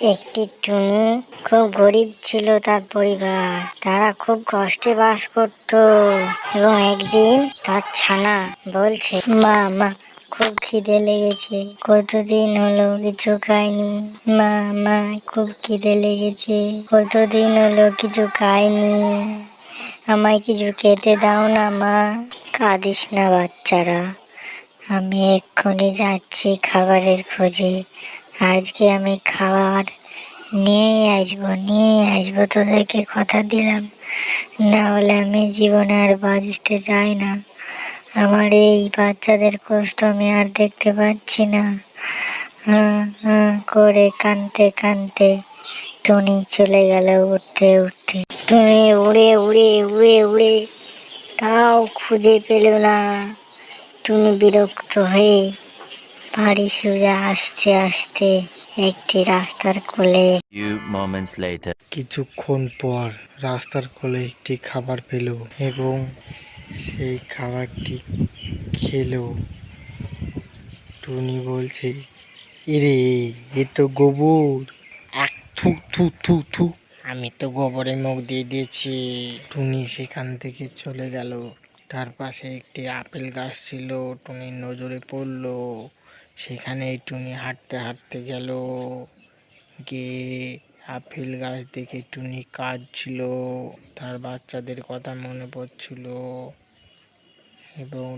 একটি টুনি খুব গরিব ছিল তার পরিবার। তারা খুব কষ্টে বাস করত এবং একদিন তার ছানা বলছে, মা মা, খুব খিদে লেগেছে, কতদিন হলো কিছু খাইনি। মা মা, খুব খিদে লেগেছে, কতদিন হলো কিছু খাইনি। আমায় কিছু খেতে দাও না, মা। কাঁদিস না বাচ্চারা, আমি এক্ষুনি যাচ্ছি খাবারের খোঁজে। আজকে আমি খাবার নিয়ে আসব নিয়ে আসব। তোদেরকে কথা দিলাম। না হলে আমি জীবনে আর বাঁচতে চাই না। আমার এই বাচ্চাদের কষ্ট আমি আর দেখতে পাচ্ছি না। করে কানতে কানতে টুনি চলে গেল উঠতে উঠতে টুনি উড়ে উড়ে উড়ে উড়ে তাও খুঁজে পেল না। টুনি বিরক্ত হয়ে বাড়ি সোজা আসতে আসতে একটি রাস্তার কোলে Few moments later. কিছুক্ষণ পর রাস্তার কোলে একটি খাবার পেল এবং সেই খাবারটি খেলো। টুনি বলছে এরে এ তো গোবর। এক থু থু থু থু আমি তো গোবরে মুখ দিয়ে দিয়েছি। টুনি সেখান থেকে চলে গেল। তার পাশে একটি আপেল গাছ ছিল। টুনির নজরে পড়ল সেখানে টুনি হাঁটতে হাঁটতে গেল। গিয়ে আপেল গাছ দেখে টুনি কাঁদছিল তার বাচ্চাদের কথা মনে পড়ছিল। এবং